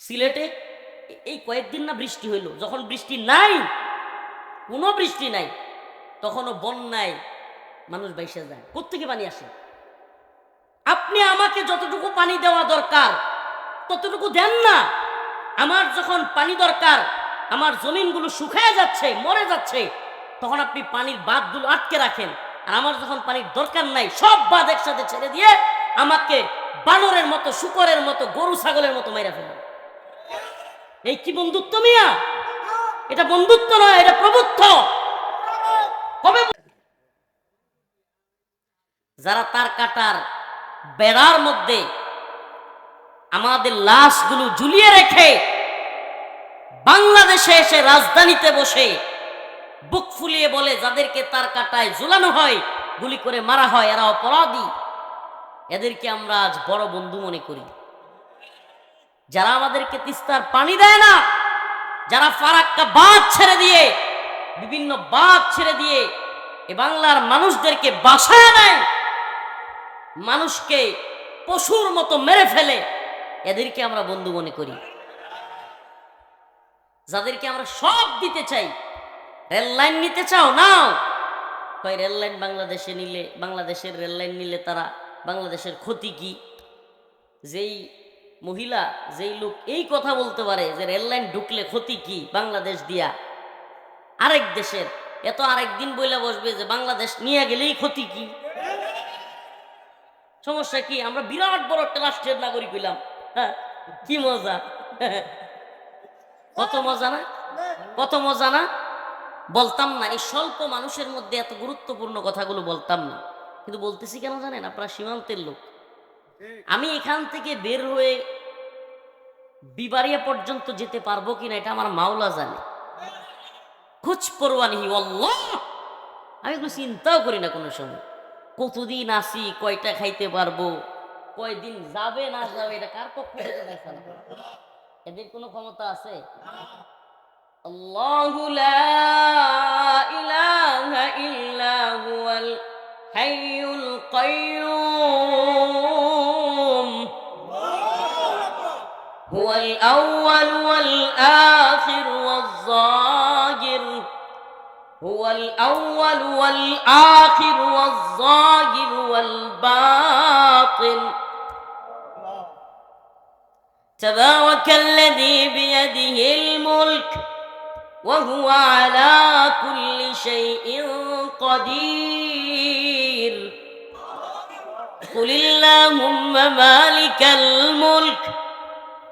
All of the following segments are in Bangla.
সিলেটে এই কয়েকদিন না বৃষ্টি হইল। যখন বৃষ্টি নাই, কোনো বৃষ্টি নাই, তখনও বন্যায় মানুষ বাইসে যায়। কোথেকে পানি আসে? আপনি আমাকে যতটুকু পানি দেওয়া দরকার, ততটুকু দেন না। আমার যখন পানি দরকার, আমার জমিনগুলো শুকায় যাচ্ছে, মরে যাচ্ছে, তখন আপনি পানির বাঁধগুলো আটকে রাখেন। আর আমার যখন পানির দরকার নাই, সব বাঁধ একসাথে ছেড়ে দিয়ে আমাকে বানরের মতো, শুকরের মতো, গরু, ছাগলের মতো মেরে ফেলেন। এই কি বন্ধুত্ব মিয়া? এটা বন্ধুত্ব নয়, এটা প্রভুত্ব। কবে যারা তার কাটার বেড়ার মধ্যে আমাদের লাশগুলো ঝুলিয়ে রেখে বাংলাদেশে এসে রাজধানীতে বসে বুক ফুলিয়ে বলে, যাদেরকে তার কাটায় ঝুলানো হয়, গুলি করে মারা হয়, এরা অপরাধী। এদেরকে আমরা আজ বড় বন্ধু মনে করি। যারা আমাদেরকে তিস্তার পানি দেয় না, যারা ফারাক্কা বাঁধ ছেড়ে দিয়ে, বিভিন্ন বাঁধ ছেড়ে দিয়ে এ বাংলার মানুষদেরকে বাসায় নেয় মানুষকে পশুর মতো মেরে ফেলে, এদেরকে আমরা বন্ধু মনে করি। যাদেরকে আমরা সব দিতে চাই, রেল লাইন নিতে চাও নাও। কয়, রেল লাইন বাংলাদেশে নিলে, বাংলাদেশের রেল লাইন নিলে তারা বাংলাদেশের ক্ষতি কি? যেই মহিলা যেই লোক এই কথা বলতে পারে যে রেললাইন ঢুকলে ক্ষতি কি বাংলাদেশ দিয়া? আরেক দেশের এত আরেক দিন বইলা বসবে যে বাংলাদেশ নিয়ে গেলেই ক্ষতি কি? সমস্যা কি? আমরা বিরাট বড় একটা রাষ্ট্রের নাগরিক হইলাম। হ্যাঁ, কি মজা? কত মজা না? কত মজা না? বলতাম না এই স্বল্প মানুষের মধ্যে এত গুরুত্বপূর্ণ কথাগুলো বলতাম না। কিন্তু বলতেছি কেন জানেন? আপনারা সীমান্তের লোক। আমি এখান থেকে বের হয়ে বিবারিয়া পর্যন্ত যেতে পারব কিনা এটা আমার মাওলা জানে। কুছ পরোয়া নেই অল্লাহ আমি কোনো চিন্তাও করি না কোনো সময়। কতদিন আসি কয়টা খাইতে পারব, কয়দিন যাবে, না যাবে, এটা কার পক্ষ? এদের কোনো ক্ষমতা আছে? ইল্লা হাইয়ুল কাইয়্যুম الأول والآخر والظاهر. هو الأول والآخر والظاهر والباطن. تبارك الذي بيده الملك وهو على كل شيء قدير. قل اللهم مالك الملك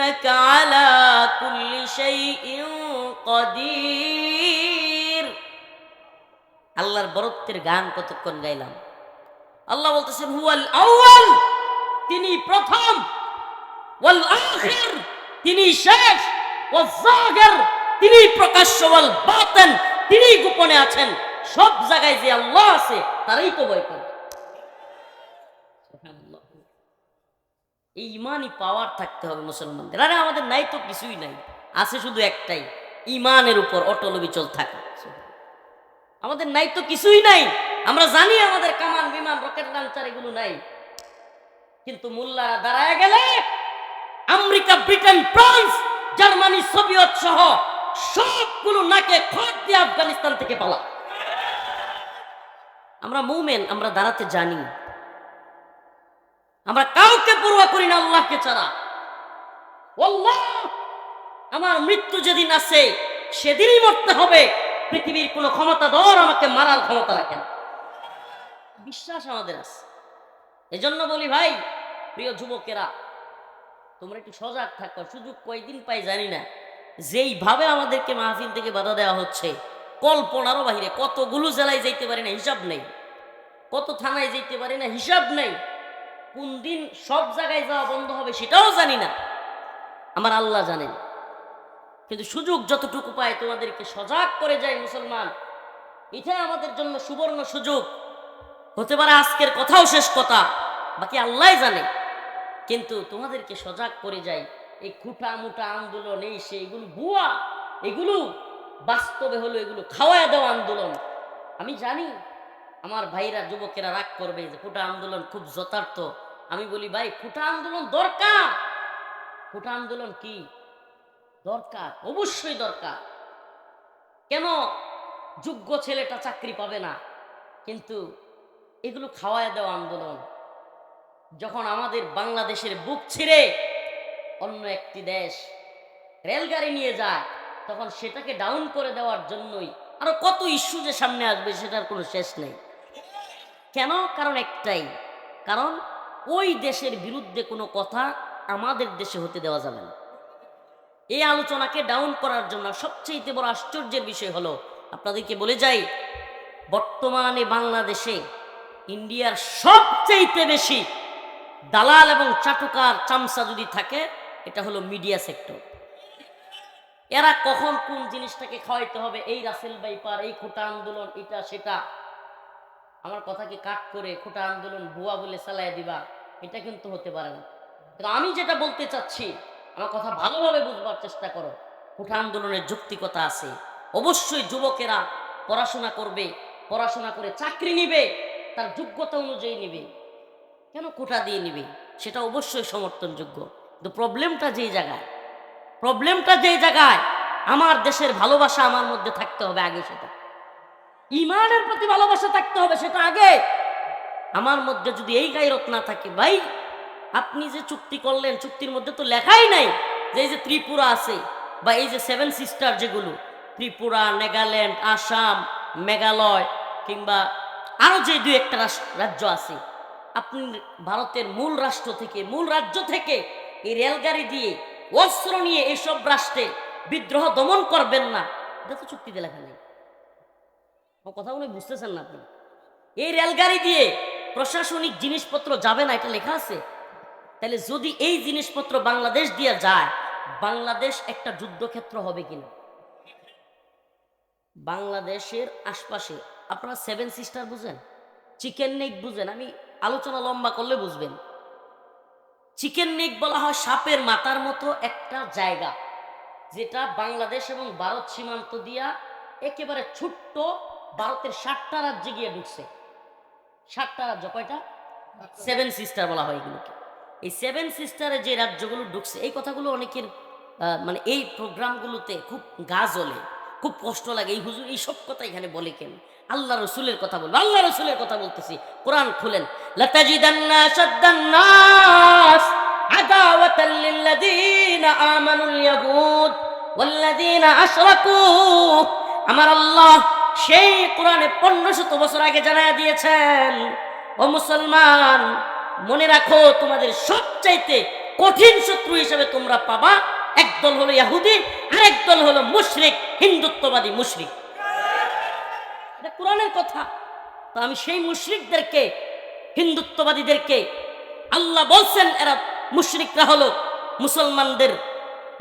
إنك على كل شيء قدير আল্লাহর বরত্বের গান কতক্ষণ গাইলাম আল্লাহ বলতেছেন হুয়াল আউয়াল তিনি প্রথম ওয়াল আখির তিনি শেষ ওয়াল জাহির তিনি প্রকাশ্য ওয়াল বাতিন তিনি গোপনে আছেন সব জায়গায় যে আল্লাহ আছে তারই তো ভয় করে এই ইমানই পাওয়ার থাকতে হবে মুসলমানদের। আরে আমাদের নাই তো কিছুই নাই। আছে শুধু একটাই, ইমানের উপর অটল বিচল থাকা। আমাদের নাই তো কিছুই নাই। আমরা জানি আমাদের কামান, বিমান রকেট লঞ্চার এগুলো নাই। কিন্তু মোল্লারা দাঁড়ায় গেলে America, Britain, France, Germany, Soviet সহ সবগুলো নাকে খত দিয়ে আফগানিস্তান থেকে পালা আমরা মুমেন, আমরা দাঁড়াতে জানি আমরা কাউকে পড়ুয়া করি না আল্লাহকে ছাড়া। আমার মৃত্যু যেদিন আছে, সেদিনই মরতে হবে। পৃথিবীর কোনো ক্ষমতা দর আমাকে মারার ক্ষমতা রাখে না। বিশ্বাস আমাদের আছে। এজন্য বলি ভাই, প্রিয় যুবকেরা, তোমরা একটু সজাগ থাকো। সুযোগ কয়দিন পাই জানি না। যেইভাবে আমাদেরকে মাহফিল থেকে বাধা দেওয়া হচ্ছে, কল্পনারও বাহিরে কতগুলো জেলায় যাইতে পারি না, হিসাব নেই। কত থানায় যাইতে পারি না, হিসাব নেই। কোন দিন সব জায়গায় যাওয়া বন্ধ হবে সেটাও জানি না। আমার আল্লাহ জানেন। কিন্তু সুযোগ যতটুকু পায় তোমাদেরকে সজাগ করে যায় মুসলমান। এটাই আমাদের জন্য সুবর্ণ সুযোগ। হতে পারে আজকের কথাও শেষ কথা, বাকি আল্লাহ জানে। কিন্তু তোমাদেরকে সজাগ করে যায় এই খুঁটা মুটা আন্দোলন, এই সে, এগুলো ভুয়া, এগুলো বাস্তবে হলো, এগুলো খাওয়ায় দেওয়া আন্দোলন। আমি জানি আমার ভাইরা, যুবকেরা রাগ করবে যে খুঁটা আন্দোলন খুব যথার্থ। আমি বলি, ভাই খুঁটা আন্দোলন দরকার। খুঁটা আন্দোলন কি? দরকার, অবশ্যই দরকার। কেন? যোগ্য ছেলেটা চাকরি পাবে না। কিন্তু এগুলো খাওয়ায় দেওয়া আন্দোলন। যখন আমাদের বাংলাদেশের বুক ছিঁড়ে অন্য একটি দেশ রেলগাড়ি নিয়ে যায়, তখন সেটাকে ডাউন করে দেওয়ার জন্যই আরও কত ইস্যু যে সামনে আসবে, সেটার কোনো শেষ নেই। কেন কারণ একটাই, কারণ ওই দেশের বিরুদ্ধে কোনো কথা আমাদের দেশে হতে দেওয়া যাবে না। এই আলোচনাকে ডাউন করার জন্য সবচেয়ে বড় আশ্চর্যের বিষয় হলো, আপনাদেরকে বলে যাই, বর্তমানে বাংলাদেশে ইন্ডিয়ার সবচেয়ে বেশি দালাল এবং চাটুকার চামচা যদি থাকে, এটা হলো মিডিয়া সেক্টর এরা কখন কোন জিনিসটাকে খাওয়াইতে হবে, এই রাসেল বাইপার এই খোটা আন্দোলন, এটা, সেটা আমার কথাকে কাট করে খোটা আন্দোলন ভুয়া বলে চালায় দিবা, এটা কিন্তু হতে পারে না। আমি যেটা বলতে চাচ্ছি, আমার কথা ভালোভাবে বুঝবার চেষ্টা করো। খোটা আন্দোলনের যৌক্তিকতা আছে। অবশ্যই যুবকেরা পড়াশোনা করবে, পড়াশোনা করে চাকরি নিবে, তার যোগ্যতা অনুযায়ী নিবে। কেন কোটা দিয়ে নিবে? সেটা অবশ্যই সমর্থনযোগ্য। কিন্তু প্রবলেমটা যেই জায়গায়, প্রবলেমটা যেই জায়গায়, আমার দেশের ভালোবাসা আমার মধ্যে থাকতে হবে আগে সেটা। ইমানের প্রতি ভালোবাসা থাকতে হবে, সেটা আগে। আমার মধ্যে যদি এই গাইরত না থাকে, ভাই, আপনি যে চুক্তি করলেন, চুক্তির মধ্যে তো লেখাই নাই যে এই যে ত্রিপুরা আছে বা এই যে সেভেন সিস্টার যেগুলো, ত্রিপুরা, নাগাল্যান্ড, আসাম, মেঘালয় কিংবা আরও যে দুই একটা রাজ্য আছে, আপনি ভারতের মূল রাষ্ট্র থেকে, মূল রাজ্য থেকে এই রেলগাড়ি দিয়ে, অস্ত্র নিয়ে এসব রাষ্ট্রে বিদ্রোহ দমন করবেন না, এটা তো চুক্তিতে লেখা নেই। কথা উনি বুঝতেছেন না আপনি। এই রেলগাড়ি দিয়ে প্রশাসনিক জিনিসপত্র যাবে না, এটা লেখা আছে? তাহলে যদি এই জিনিসপত্র বাংলাদেশ দিয়ে যায়, বাংলাদেশ একটা যুদ্ধক্ষেত্র হবে কিনা? বাংলাদেশের আশপাশে, আপনারা সেভেন সিস্টার বুঝেন? চিকেন নেক বুঝেন? আমি আলোচনা লম্বা করলে বুঝবেন। চিকেন নেক বলা হয় সাপের মাথার মতো একটা জায়গা, যেটা বাংলাদেশ এবং ভারত সীমান্ত দিয়া একেবারে ছোট্ট ভারতের ষাটটা রাজ্যে গিয়ে ঢুকছে। ষাটটা রাজ্য, কয়টা? সেভেন সিস্টার বলা হয় এগুলোকে। এই সেভেন সিস্টারে যে রাজ্যগুলো ঢুকছে, এই কথাগুলো অনেকের মানে এই প্রোগ্রামগুলোতে খুব গা জ্বলে, খুব কষ্ট লাগে। এই হুজুর এই সব কথা এখানে বলে কেন? আল্লাহ রসুলের কথা বলব, আল্লাহ রসুলের কথা বলতেছি। কোরআন খুলেন আমার আল্লাহ সেই কোরআনে পনেরো শত বছর আগে জানায় দিয়েছেন, ও মুসলমান, মনে রাখো তোমাদের সবচাইতে কঠিন শত্রু হিসেবে তোমরা পাবা। একদল হলো ইয়াহুদি আর একদল হলো মুশরিক, হিন্দুত্ববাদী মুশরিক। এটা কোরআনের কথা। তো আমি সেই মুশরিকদেরকে, হিন্দুত্ববাদীদেরকে আল্লাহ বলছেন, এরা মুশরিকরা হলো মুসলমানদের,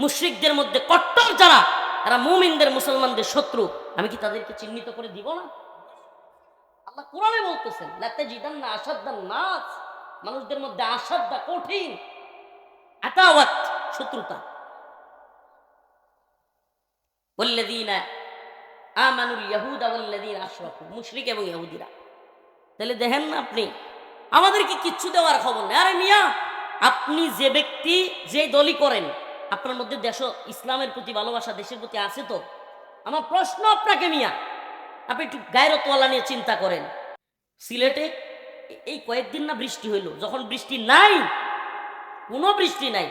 মুশরিকদের মধ্যে কট্টর যারা, এরা মুমিনদের, মুসলমানদের শত্রু। আমি কি তাদেরকে চিহ্নিত করে দিব না? আল্লাহ কোরআনে বলতেছেন লাতে জিদান না আসাদ্দান নাচ মানুষদের মধ্যে আসাদ্দা কঠিন, আতাওয়াত শত্রুতা। ওয়াল্লাযীনা আমানুল মুশরিক এবং ইহুদিরা। তাহলে দেখেন না আপনি, আমাদেরকে কিচ্ছু দেওয়ার খবর নেই। আরে মিয়া, আপনি যে ব্যক্তি, যে দলই করেন, আপনার মধ্যে দেশ, ইসলামের প্রতি ভালোবাসা দেশের প্রতি আছে তো? আমার প্রশ্ন আপনাকে মিয়া। আপনি একটু গায়রতওয়ালা নিয়ে চিন্তা করেন। সিলেটে এই কয়েকদিন না বৃষ্টি হইল। যখন বৃষ্টি নাই, কোনো বৃষ্টি নাই,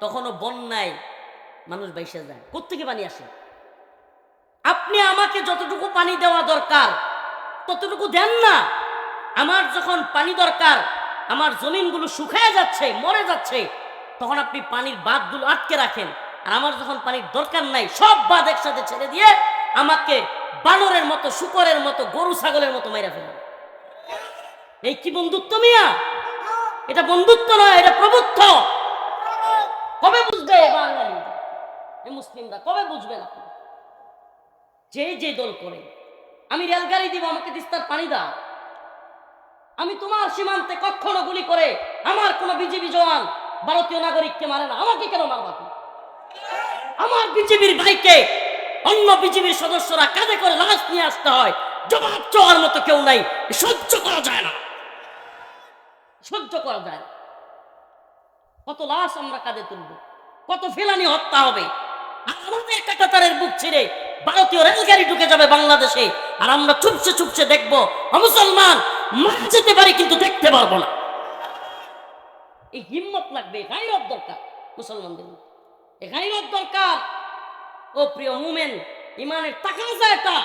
তখনও বন্যায় মানুষ বাইসে যায়। কোথেকে পানি আসে? আপনি আমাকে যতটুকু পানি দেওয়া দরকার, ততটুকু দেন না। আমার যখন পানি দরকার, আমার জমিনগুলো শুকিয়ে যাচ্ছে, মরে যাচ্ছে, তখন আপনি পানির বাঁধগুলো আটকে রাখেন। আর আমার যখন পানির দরকার নাই, সব বাঁধ একসাথে ছেড়ে দিয়ে আমাকে বানরের মতো, শুকরের মতো, গরু ছাগলের মতো মেরে ফেলেন এই কি বন্ধুত্ব মিয়া? এটা বন্ধুত্ব নয়, এটা প্রভুত্ব। কবে বুঝবে বাঙালি মুসলিমরা কবে বুঝবেন আপনি যে যে দল করে, আমি রেলগাড়ি দিব, আমাকে তিস্তার পানি দাও। আমি তোমার সীমান্তে কখনো গুলি করে আমার কোনো বিজেপি জওয়ান ভারতীয় নাগরিককে মারে না, আমাকে কেন মারবা আমার বিজেপির ভাইকে অন্য বিজেপির সদস্যরা কাঁধে করে লাশ নিয়ে আসতে হয়। জবাব চাওয়ার মতো কেউ নাই। সহ্য করা যায় না। সহ্য করা যায় না। কত লাশ আমরা কাঁধে তুলব? কত ফেলানি হত্যা হবে? আমাদের কাতারের বুক ছিঁড়ে ভারতীয় রেলগাড়ি ঢুকে যাবে বাংলাদেশে। আর আমরা চুপসে চুপসে দেখব মুসলমান, মারা যেতে পারি কিন্তু দেখতে পারব না। এই হিম্মত লাগবে গাইরত দরকার মুসলমানদের গাইরত দরকার। ও প্রিয় মুমেন ইমানের তাকাজা এটা,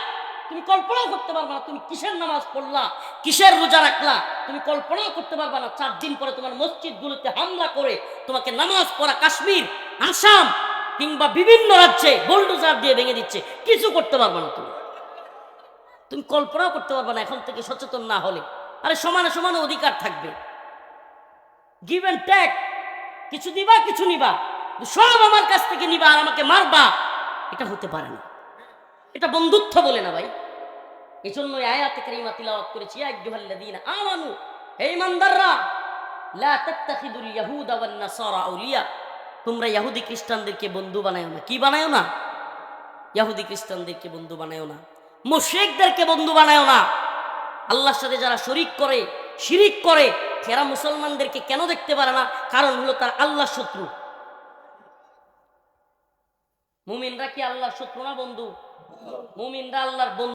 তুমি কল্পনাও করতে পারবা না, তুমি কিসের নামাজ পড়লা, কিসের রোজা রাখলা, তুমি কল্পনাও করতে পারবা না, চার দিন পরে তোমার মসজিদগুলোতে হামলা করে তোমাকে নামাজ পড়া কাশ্মীর, আসাম কিংবা বিভিন্ন রাজ্যে বোল্ডোজার দিয়ে ভেঙে দিচ্ছে, কিছু করতে পারবা না তুমি। তুমি কল্পনাও করতে পারবে না এখন থেকে সচেতন না হলে। আরে সমানে সমানে অধিকার থাকবে। গিভ অ্যান্ড টেক কিছু দিবা, কিছু নিবা। সব আমার কাছ থেকে নিবা আর আমাকে মারবা, এটা হতে পারে না। এটা বন্ধুত্ব বলে না ভাই। এই জন্য আয়াতে কারিমা তিলাওয়াত করেছি, ইয়া আইয়ুহাল্লাযীনা আমানু, হে ইমানদাররা, লা তাত্তাখিদুল ইয়াহুদা ওয়ান নাসারা আউলিয়া। তোমরা ইহুদি খ্রিস্টানদেরকে বন্ধু বানায়ো না। কি বানায়ো না? ইহুদি খ্রিস্টানদেরকে বন্ধু বানায়ো না। মুশরিকদেরকে বন্ধু বানায়ো না। আল্লাহর সাথে যারা শরিক করে, শিরিক করে, এরা মুসলমানদেরকে কেন দেখতে পারে না? কারণ হলো তার আল্লাহ শত্রু। মুমিনরা কি আল্লাহর শত্রু না বন্ধু? মুমিনরা আল্লাহর বন্ধু।